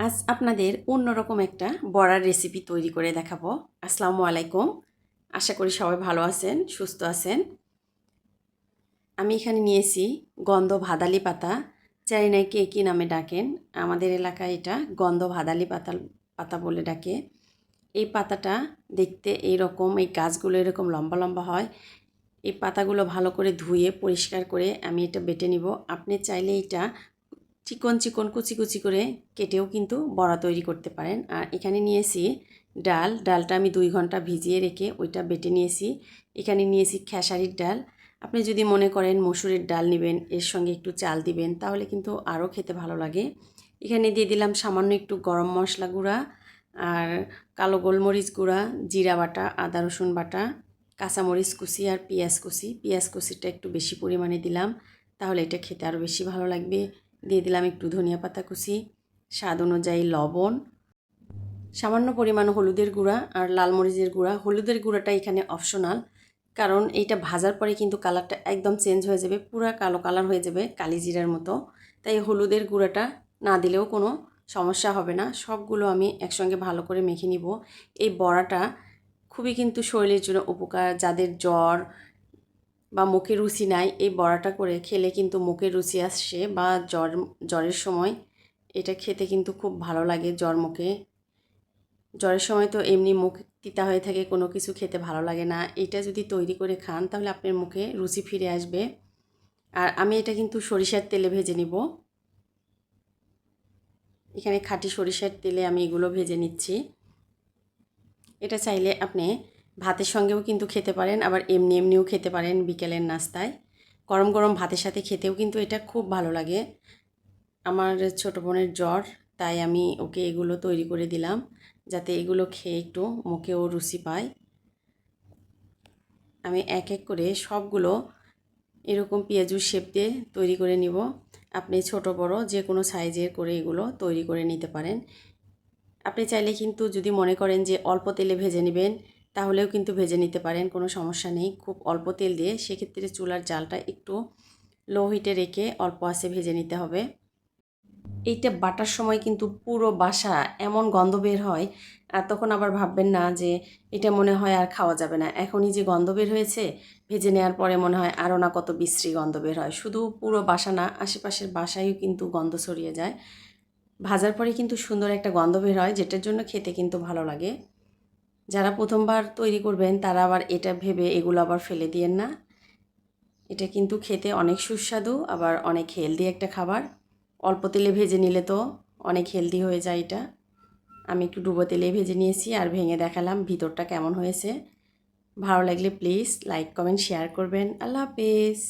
আজ আপনাদের অন্যরকম একটা বড়ার রেসিপি তৈরি করে দেখাবো। আসসালামু আলাইকুম। আশা করি সবাই ভালো আছেন, সুস্থ আছেন। আমি এখানে নিয়েছি গন্ধ ভাদালি পাতা। জানি না কে কী নামে ডাকেন। আমাদের এলাকায় এটা গন্ধ ভাদালি পাতা পাতা বলে ডাকে। এই পাতাটা দেখতে এই রকম এই গাছগুলো এরকম লম্বা লম্বা হয়। এই পাতাগুলো ভালো করে ধুয়ে, পরিষ্কার করে আমি এটা বেটে নিব। আপনি চাইলে এটা চিকন চিকন কুচি কুচি করে কেটেও কিন্তু বড়া তৈরি করতে পারেন। আর এখানে নিয়েছি ডাল। ডালটা আমি দুই ঘণ্টা ভিজিয়ে রেখে ওইটা বেটে নিয়েছি। এখানে নিয়েছি খেসারির ডাল। আপনি যদি মনে করেন মসুরের ডাল নেবেন, এর সঙ্গে একটু চাল দিবেন, তাহলে কিন্তু আরও খেতে ভালো লাগে। এখানে দিয়ে দিলাম সামান্য একটু গরম মশলা গুঁড়া আর কালো গোলমরিচ গুঁড়া, জিরা বাটা, আদা রসুন বাটা, কাঁচামরিচ কুচি আর পেঁয়াজ কুচি। পেঁয়াজ কুচিটা একটু বেশি পরিমাণে দিলাম, তাহলে এটা খেতে আরও বেশি ভালো লাগবে। দিয়ে দিলাম একটু ধনিয়া পাতা কুচি, স্বাদ অনুযায়ী লবণ, সামান্য পরিমাণ হলুদের গুঁড়া আর লাল মরিচের গুঁড়া। হলুদের গুঁড়াটা এখানে অপশনাল কারণ এইটা ভাজার পরে কিন্তু কালারটা একদম চেঞ্জ হয়ে যাবে, পুরা কালো কালার হয়ে যাবে কালি জিরার মতো। তাই হলুদের গুঁড়াটা না দিলেও কোনো সমস্যা হবে না। সবগুলো আমি একসঙ্গে ভালো করে মেখে নিব। এই বড়াটা খুবই কিন্তু শরীরের জন্য উপকার, যাদের জ্বর বা মুখে রুচি নাই, এই বড়াটা করে খেলে কিন্তু মুখে রুচি আসছে বা জ্বর, জ্বরের সময় এটা খেতে কিন্তু খুব ভালো লাগে জ্বর মুখে। জ্বরের সময় তো এমনি মুখ তিতা হয়ে থাকে, কোনো কিছু খেতে ভালো লাগে না। এটা যদি তৈরি করে খান তাহলে আপনার মুখে রুচি ফিরে আসবে। আর আমি এটা কিন্তু সরিষার তেলে ভেজে নিব। এখানে খাঁটি সরিষার তেলে আমি এগুলো ভেজে নিচ্ছি। এটা চাইলে আপনি ভাতের সঙ্গেও কিন্তু খেতে পারেন, আবার এমনি এমনিও খেতে পারেন বিকেলের নাস্তায়। গরম গরম ভাতের সাথে খেতেও কিন্তু এটা খুব ভালো লাগে। আমার ছোটো বোনের জ্বর, তাই আমি ওকে এগুলো তৈরি করে দিলাম, যাতে এগুলো খেয়ে একটু মুখেও রুচি পায়। আমি এক এক করে সবগুলো এরকম পেঁয়াজুর শেপ দিয়ে তৈরি করে নিব। আপনি ছোট, বড় যে কোনো সাইজের করে এগুলো তৈরি করে নিতে পারেন। আপনি চাইলে কিন্তু যদি মনে করেন যে অল্প তেলে ভেজে নেবেন তাহলেও কিন্তু ভেজে নিতে পারেন, কোনো সমস্যা নেই। খুব অল্প তেল দিয়ে সেক্ষেত্রে চুলার জালটা একটু লো হিটে রেখে অল্প আসে ভেজে নিতে হবে। এইটা বাটার সময় কিন্তু পুরো বাসা এমন গন্ধ বের হয়, আর তখন আবার ভাববেন না যে এটা মনে হয় আর খাওয়া যাবে না। এখনই যে গন্ধ বের হয়েছে, ভেজে নেওয়ার পরে মনে হয় আরও না কত বিশ্রী গন্ধ বের হয়। শুধু পুরো বাসা না, আশেপাশের বাসায়ও কিন্তু গন্ধ ছড়িয়ে যায়। ভাজার পরে কিন্তু সুন্দর একটা গন্ধ বের হয়, যেটার জন্য খেতে কিন্তু ভালো লাগে। যারা প্রথমবার তৈরি করবেন, তারা আবার এটা ভেবে এগুলো আবার ফেলে দিয়েন না। এটা কিন্তু খেতে অনেক সুস্বাদু, আবার অনেক হেলদি একটা খাবার। অল্প তেলে ভেজে নিলে তো অনেক হেলদি হয়ে যায় এটা। আমি একটু ডুবো তেলে ভেজে নিয়েছি আর ভেঙে দেখালাম ভিতরটা কেমন হয়েছে। ভালো লাগলে প্লিজ লাইক কমেন্ট শেয়ার করবেন। আল্লাহ হাফেজ।